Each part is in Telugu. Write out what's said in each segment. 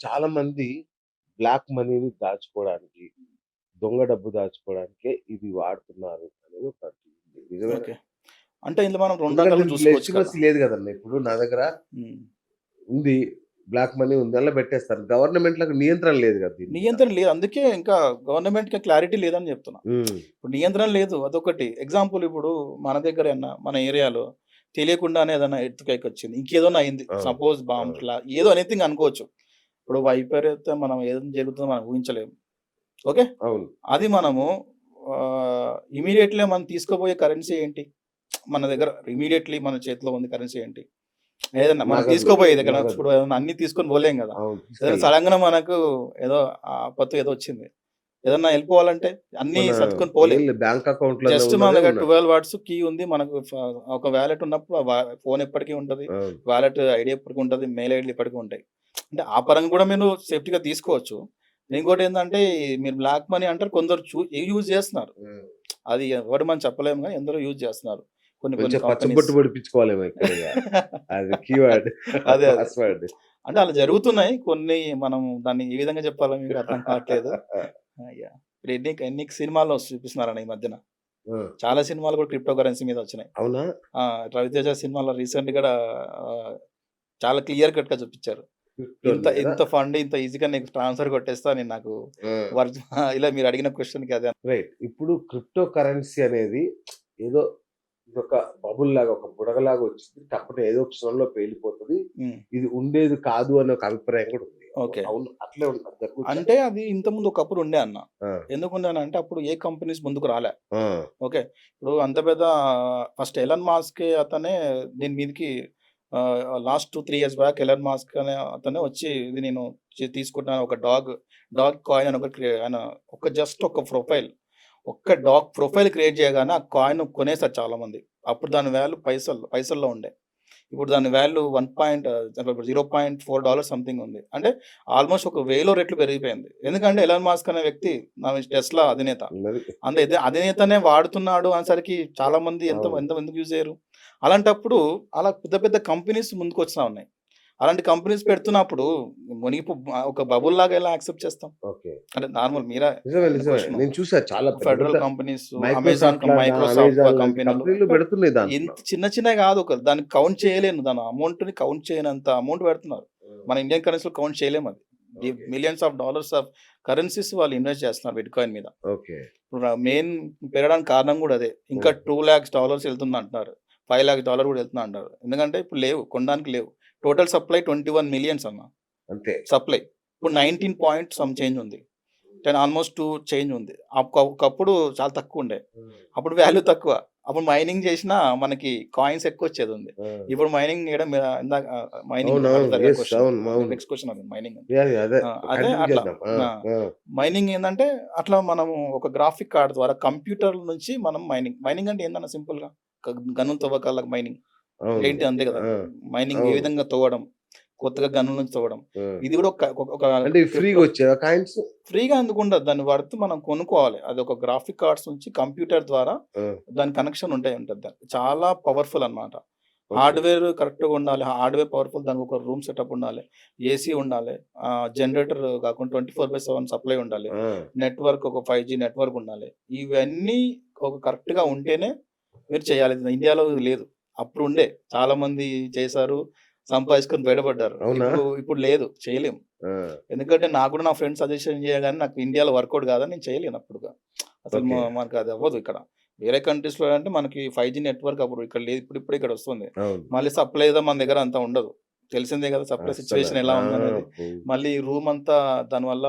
చాలా మంది బ్లాక్ మనీని దాచుకోవడానికి దొంగ డబ్బు దాచుకోవడానికే ఇది వాడుతున్నారు అనేది ఒక. అంటే ఇందులో మనం 2 ఎందుకంటే రకాలుగా చూసుకోవచ్చు కదా! లెజిటిమసీ లేదు కదన్న ఇప్పుడు నా దగ్గర. ఉంది బ్లాక్ మనీ ఉంది అలా పెట్టేస్తారు గవర్నమెంట్లకు నియంత్రణ లేదు కదా. నియంత్రణ లేదు. అందుకే ఇంకా గవర్నమెంట్‌కి క్లారిటీ లేదని చెప్తున్నా. ఇప్పుడు నియంత్రణ లేదు అదొకటి. ఎగ్జాంపుల్ ఇప్పుడు మన దగ్గరేనా మన ఏరియాలో తెలియకుండానే ఏదైనా ఎర్త్‌క్వేక్ వచ్చింది. ఇంకేదైనా అయింది. సపోజ్ బాంబ్ ఏదో ఎనీథింగ్ అనుకోవచ్చు. ఇప్పుడు వైపరీత్య మనం ఏది జరుగుతుందో మనం ఊహించలేము. ఓకే. అవును అది మనము ఆహ్, ఇమ్మీడియేట్‌లీ మనం తీసుకోబోయే కరెన్సీ ఏంటి? మన దగ్గర ఇమ్మీడియేట్‌లీ మన చేతిలో ఉంది కరెన్సీ ఏంటి? ఏదన్నా మనం నగదు. తీసుకోబోయేది ఇక్కడ. ఇప్పుడు ఏదన్నా అన్ని తీసుకొని పోలేం కదా! ఏదైనా తీసుకెళ్ళాలి. సడన్‌గా మనకు ఏదో ఆపత్తు ఏదో వచ్చింది. ఏదన్నా వెళ్ళిపోవాలంటే అన్నీ సర్దుకొని పోలేం. వీళ్ళు బ్యాంక్ అకౌంట్ జస్ట్ మన దగ్గర 12 వాట్స్ కీ ఉంది. మనకు ఒక వాలెట్ ఉన్నప్పుడు ఫోన్ ఎప్పటికీ ఉంటది. వాలెట్ ఐడీ ఎప్పటికి ఉంటది. మెయిల్ ఐడీలు ఎప్పటికి ఉంటాయి. అంటే ఆ పరంగా కూడా మీరు సేఫ్టీగా తీసుకోవచ్చు. ఇంకోటి ఏందంటే మీరు బ్లాక్ మనీ అంటారు కొందరు చూ యూజ్ చేస్తున్నారు. అది ఎవరు మనం చెప్పలేము గానీ ఎందరో యూజ్ చేస్తున్నారు. కొన్ని కొన్ని పచ్చబొట్టు. అది కీవర్డ్ అదే అదే. పాస్వర్డ్ అంటే అలా జరుగుతున్నాయి. కొన్ని మనం దాన్ని ఏ విధంగా చెప్పాలో మీకు అర్థం కావట్లేదు. ఇప్పుడు ఎన్ని ఎన్ని సినిమాల్లో చూపిస్తున్నారన్న ఈ మధ్యన. చాలా సినిమాలు కూడా క్రిప్టో కరెన్సీ మీద వచ్చినాయి. అవునా! 'రవితేజ' సినిమాలో రీసెంట్ కూడా ఆహ్, చాలా క్లియర్ కట్‌గా చూపించారు. ఇంత ఇంత ఫండ్ ఇంత ఈజీగా నీకు ట్రాన్స్‌ఫర్ కొట్టేస్తా నేను నాకు వర్క్ ఇలా మీరు అడిగిన క్వెషన్‌కి అదే. రైట్ ఇప్పుడు క్రిప్టో కరెన్సీ అనేది ఏదో ఇదొక బబుల్ లాగా ఒక బుడగలాగా వచ్చింది తప్పట ఏదో క్షణంలో పేలిపోతుంది. ఇది ఉండేది కాదు అనే ఒక అభిప్రాయం కూడా ఉంది ఓకే. అవును అట్లే ఉంటుంది? అంటే అది ఇంతకుముందు ఒకప్పుడు ఉండే అన్న. ఎందుకు ఉండేనంటే అప్పుడు ఏ కంపెనీస్ ముందుకు రాలే. ఓకే. ఇప్పుడు అంత పెద్ద ఫస్ట్ ఎలన్ మాస్కే అతనే దీని మీదకి last 2, 3 years back Elon Musk అనే అతనే వచ్చి ఇది నేను తీసుకుంటున్నాను ఒక డాగ్ డాగ్ కాయిన్ అని ఒకటి ఆయన ఒక జస్ట్ ఒక ప్రొఫైల్ ఒక్క డాగ్ ప్రొఫైల్ క్రియేట్ చేయగానే ఆ కాయిన్ కొనేసారు చాలా మంది. అప్పుడు దాని వాల్యూ పైసలు పైసల్లో ఉండే. ఇప్పుడు దాని వాల్యూ 1 పాయింట్ ఇప్పుడు $0.4 సంథింగ్ ఉంది. అంటే ఆల్మోస్ట్ ఒక 1000 రెట్లు పెరిగిపోయింది. ఎందుకంటే ఎలన్ మాస్క్ అనే వ్యక్తి నా టెస్లా అధినేత. అంతే ఇదే అధినేతనే వాడుతున్నాడు అనేసరికి చాలా మంది ఎంత. ఎంత ఎందుకు యూజ్ చేయరు? అలాంటప్పుడు అలా పెద్ద పెద్ద కంపెనీస్ ముందుకొస్తా ఉన్నాయి. అలాంటి కంపెనీస్ పెడుతున్నప్పుడు మునిగిపో ఒక బబుల్ లాగా ఎలా యాక్సెప్ట్ చేస్తాం? ఓకే అంటే నార్మల్ మీరే. నేను చూసా చాలా ఫెడరల్ కంపెనీస్ అమెజాన్ మైక్రోసాఫ్ట్ కంపెనీలు పెడుతున్నాయి ఇంత దాంట్లో చిన్న చిన్నవి కాదు ఒక దాన్ని కౌంట్ చేయలేను దాని అమౌంట్‌ని కౌంట్ చేయనంత అమౌంట్ పెడుతున్నారు. మన ఇండియన్ కరెన్సీలో కౌంట్ చేయలేము అది. Millions of dollars of currencies వాళ్ళు ఇన్వెస్ట్ చేస్తున్నారు బిట్‌కాయిన్ మీద. ఓకే ఇప్పుడు మెయిన్ పెరగడానికి కారణం కూడా అదే. ఇంకా ఉమ్. 2,00,000 వెళ్తుంది అంటున్నారు. $5,00,000 కూడా వెళ్తుంది అంటారు. ఎందుకంటే ఇప్పుడు లేవు కొనడానికి లేవు. టోటల్ సప్లై 21 మిలియన్స్ అన్న. అంతే సప్లై. ఇప్పుడు 19 పాయింట్ సమ్ చేంజ్ ఉంది. 10 ఆల్మోస్ట్ 2 చేంజ్ ఉంది. ఒకప్పుడు చాలా తక్కువ ఉండే. అప్పుడు వాల్యూ తక్కువ. అప్పుడు మైనింగ్ చేసినా మనకి కాయిన్స్ ఎక్కువ వచ్చేది ఉంది. ఆ. ఇప్పుడు మైనింగ్ చేయడం మైనింగ్ నెక్స్ట్ క్వెషన్ అది మైనింగ్. అదే అట్లా. మైనింగ్ ఏందంటే అట్లా మనము ఒక గ్రాఫిక్ కార్డ్ ద్వారా కంప్యూటర్ నుంచి మనం మైనింగ్ మైనింగ్ అంటే ఏందన్న సింపుల్‌గా గ గనుల తవ్వకాలకు మైనింగ్. అవును ఏంటి అంతే కదా! ఆ, మైనింగ్ ఏ అవును. విధంగా తవ్వడం. కొత్తగా గనుల నుంచి తవ్వడం. ఆ. ఇది కూడా ఒక ఒక ఒక అంటే ఇవి ఫ్రీగా వచ్చేవా కాయిన్స్ ఫ్రీగా ఎందుకు ఉండదు. దాని వర్త్ మనం కొనుక్కోవాలి. అది ఒక గ్రాఫిక్ కార్డ్స్ నుంచి కంప్యూటర్ ద్వారా దాని కనెక్షన్ ఉంటాయి ఉంటది దానికి. చాలా పవర్‌ఫుల్ అన్నమాట. హార్డ్‌వేర్ కరెక్ట్‌గా ఉండాలి. హార్డ్‌వేర్ పవర్‌ఫుల్ దానికి ఒక రూమ్ సెటప్ ఉండాలి. ఏసీ ఉండాలి. జనరేటర్ కాకుండా 24/7 సప్లై ఉండాలి. నెట్వర్క్ ఒక 5జీ నెట్వర్క్ ఉండాలి. ఇవన్నీ ఒక కరెక్ట్‌గా ఉంటేనే మీరు చేయాలి. ఇది ఇండియాలో లేదు. అప్పుడు ఉండే. చాలా మంది చేశారు. సంపాదించుకొని బయటపడ్డారు. ఇప్పుడు లేదు. చేయలేం. ఎందుకంటే నాకు కూడా నా ఫ్రెండ్స్ సజెషన్ చేయగానే నాకు ఇండియాలో వర్కౌట్ కాదని నేను చేయలేను అప్పుడుగా. అసలు. మనకు అది అవ్వదు ఇక్కడ. వేరే కంట్రీస్‌లో అంటే మనకి 5జీ నెట్వర్క్ అప్పుడు ఇక్కడ లేదు. ఇప్పుడు ఇప్పుడు ఇక్కడ వస్తుంది. మళ్ళీ సప్లై ఏదో మన దగ్గర అంత ఉండదు. తెలిసిందే కదా సప్లై. సిట్యుయేషన్ ఎలా ఉందనేది. మళ్ళీ రూమ్ అంతా దానివల్ల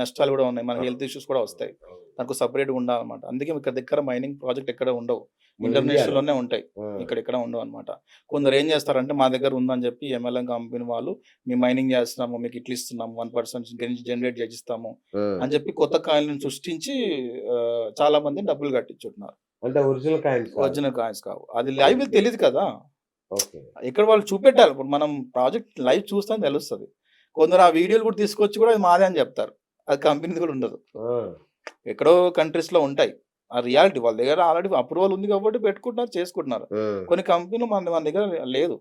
నష్టాలు కూడా ఉన్నాయి. మనకి హెల్త్ ఇష్యూస్ కూడా వస్తాయి. దానికి సెపరేట్‌గా ఉండాలన్నమాట. అందుకే ఇక్కడ దగ్గర మైనింగ్ ప్రాజెక్ట్ ఎక్కడ ఉండవు. మన ఇంటర్నేషనల్‌లోనే ఉంటాయి. ఇక్కడ ఎక్కడ ఉండవన్నమాట. కొందరు ఏం చేస్తారంటే మా దగ్గర ఉందని చెప్పి ఎంఎల్ఎం కంపెనీ వాళ్ళు మేము మైనింగ్ చేస్తున్నాము. మీకు ఇట్లా ఇస్తున్నాము. 1% గెన్ జనరేట్ చేసిస్తాము. అని చెప్పి కొత్త కాయిన్‌లను సృష్టించి చాలా మంది డబ్బులు కట్టించుకుంటున్నారు. అంటే ఒరిజినల్ కాయిన్స్ ఒరిజినల్ కాయిన్స్ కావు. అది లైవ్ తెలీదు కదా! ఇక్కడ వాళ్ళు చూపెట్టాలి. ఇప్పుడు మనం ప్రాజెక్ట్ లైవ్ చూస్తేనే తెలుస్తది. కొందరు ఆ వీడియోలు కూడా తీసుకొచ్చి కూడా అది మాదే అని చెప్తారు. అది కంపెనీది కూడా ఉండదు. ఎక్కడో కంట్రీస్‌లో ఉంటాయి. ఆ రియాలిటీ వాళ్ళ దగ్గర ఆల్రెడీ అప్రూవల్ ఉంది కాబట్టి పెట్టుకుంటున్నారు, చేసుకుంటున్నారు. ఆ. కొన్ని కంపెనీలు మన మన దగ్గర లేదు.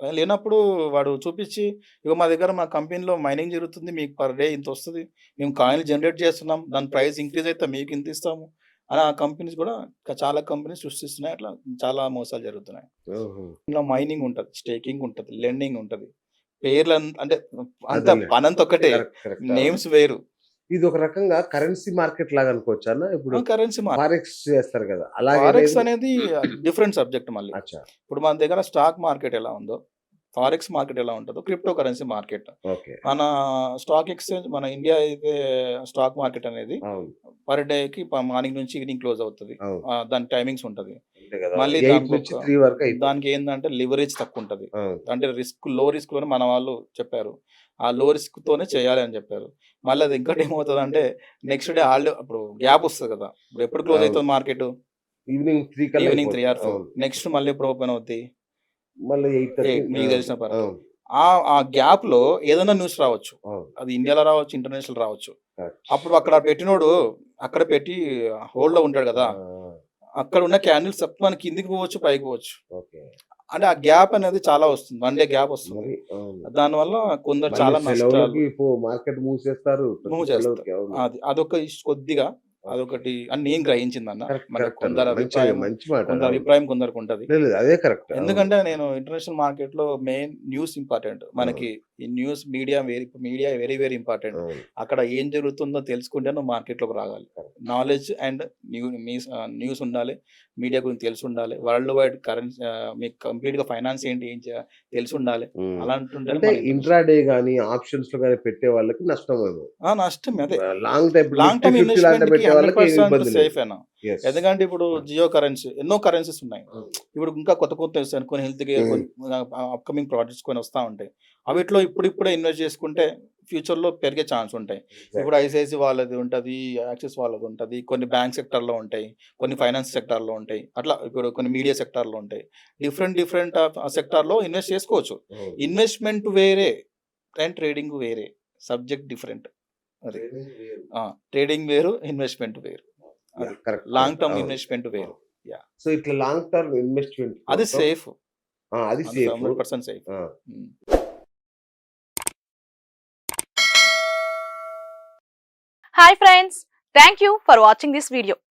లేనప్పుడు వాడు చూపించి ఇగో మా దగ్గర మా కంపెనీలో మైనింగ్ జరుగుతుంది మీకు పర్ డే ఇంత వస్తుంది మేము కాయిన్లు జనరేట్ చేస్తున్నాం దాని ప్రైస్ ఇంక్రీజ్ అయితే మీకు ఇంత ఇస్తాము అలా కంపెనీస్ కూడా ఇంకా చాలా కంపెనీస్ సృష్టిస్తున్నాయి అట్లా చాలా మోసాలు జరుగుతున్నాయి. ఇందులో మైనింగ్ ఉంటుంది స్టేకింగ్ ఉంటుంది లెండింగ్ ఉంటుంది పేర్లు అన్- అంటే అంత. పనంత ఒకటే correct. నేమ్స్ వేరు ఇది ఒక రకంగా కరెన్సీ మార్కెట్ లాగా అనుకోవచ్చు ఇప్పుడు కరెన్సీ ఫారెక్స్ చేస్తారు కదా. అలాగే ఫారెక్స్ అనేది డిఫరెంట్ సబ్జెక్ట్ మళ్ళీ. ఇప్పుడు మన దగ్గర స్టాక్ మార్కెట్ ఎలా ఉందో ఫారెక్స్ మార్కెట్ ఎలా ఉంటుందో క్రిప్టో కరెన్సీ మార్కెట్ మన స్టాక్ ఎక్స్చేంజ్ మన ఇండియా అయితే స్టాక్ మార్కెట్ అనేది పర్ డేకి మార్నింగ్ నుంచి ఈవినింగ్ క్లోజ్ అవుతుంది. దాని టైమింగ్స్ ఉంటది. మళ్ళీ దానికి నుంచి ఒక- త్రీ వరకు అయిపోతుంది దానికి ఏంటంటే లివరేజ్ తక్కువ ఉంటది అంటే రిస్క్లో రిస్క్లోనే మన వాళ్ళు చెప్పారు. ఆ లో రిస్క్ తోనే చేయాలి అని చెప్పారు. మళ్ళీ అది ఇంకోటి ఏమవుతుంది అంటే నెక్స్ట్ డే హాలిడే అప్పుడు గ్యాప్ వస్తుంది కదా. ఇప్పుడు ఎప్పుడు క్లోజ్. అవుతుంది market? Evening three evening three అవును. నెక్స్ట్ మళ్ళీ ఎప్పుడు ఓపెన్ అవుతాయి మళ్ళీ మీకు తెలిసిన. అవును. ఆ ఆ గ్యాప్లో ఏదైనా న్యూస్ రావచ్చు. అది ఇండియాలో రావచ్చు ఇంటర్నేషనల్ రావచ్చు. అప్పుడు అక్కడ పెట్టినోడు అక్కడ పెట్టి హోల్డ్లో ఉంటాడు కదా. అక్కడ ఉన్న క్యాండిల్స్ తప్ప మన కిందికి పోవచ్చు పైకి పోవచ్చు. అంటే ఆ గ్యాప్ అనేది చాలా వస్తుంది. వన్ డే గ్యాప్ వస్తుంది. దానివల్ల కొందరు చాలా మార్కెట్ Move చేస్తారు. అది అదొక కొద్దిగా. అదొకటి అని నేను గ్రహించింది మన కొందరు అభిప్రాయం కొందరు. అభిప్రాయం కొందరికి ఉంటది. అదే కరెక్ట్. ఎందుకంటే నేను ఇంటర్నేషనల్ మార్కెట్లో మెయిన్ న్యూస్ ఇంపార్టెంట్. మనకి ఈ news media very media very very important. అక్కడ ఏం జరుగుతుందో తెలుసుకుంటే నువ్వు మార్కెట్లోకి రావాలి నాలెడ్జ్ అండ్ న్యూ న్యూస్ ఉండాలి మీడియా గురించి తెలిసి ఉండాలి వరల్డ్ వైడ్ కరెన్సీ మీకు కంప్లీట్గా ఫైనాన్స్ ఏంటి ఏం చేయాలి తెలిసి ఉండాలి. అలాంటి అంటే ఇంట్రాడే గానీ ఆప్షన్స్లో గానీ పెట్టే వాళ్ళకి నష్టం నష్టం అదే. Long time long term investment వాళ్ళకి సేఫ్ అయినా ఎందుకంటే ఇప్పుడు జియో కరెన్సీ ఎన్నో కరెన్సీస్ ఉన్నాయి. ఇప్పుడు ఇంకా కొత్త కొత్త వస్తాయి కొన్ని హెల్త్ కేర్ అప్కమింగ్ ప్రాజెక్ట్స్ కొన్ని వస్తూ ఉంటాయి. అవిట్లో ఇప్పుడు ఇప్పుడే ఇన్వెస్ట్ చేసుకుంటే ఫ్యూచర్లో పెరిగే ఛాన్స్ ఉంటాయి. ఇప్పుడు ఐసిఐసి వాళ్ళది ఉంటుంది యాక్సిస్ వాళ్ళది ఉంటుంది కొన్ని బ్యాంక్ సెక్టార్లో ఉంటాయి కొన్ని ఫైనాన్స్ సెక్టార్లో ఉంటాయి అట్లా ఇప్పుడు కొన్ని మీడియా సెక్టార్లో ఉంటాయి. డిఫరెంట్ డిఫరెంట్ సెక్టార్లో ఇన్వెస్ట్ చేసుకోవచ్చు. ఇన్వెస్ట్మెంట్ వేరే అండ్ ట్రేడింగ్ వేరే సబ్జెక్ట్ డిఫరెంట్ అది. ట్రేడింగ్ వేరు. ఇన్వెస్ట్మెంట్ వేరు. అది. కరెక్ట్. లాంగ్ టర్మ్ ఇన్వెస్ట్మెంట్ వేరు. సో ఇట్లా లాంగ్ టర్మ్ ఇన్వెస్ట్మెంట్ అది సేఫ్. అది safe. Hundred percent safe. Hi friends thank you for watching this video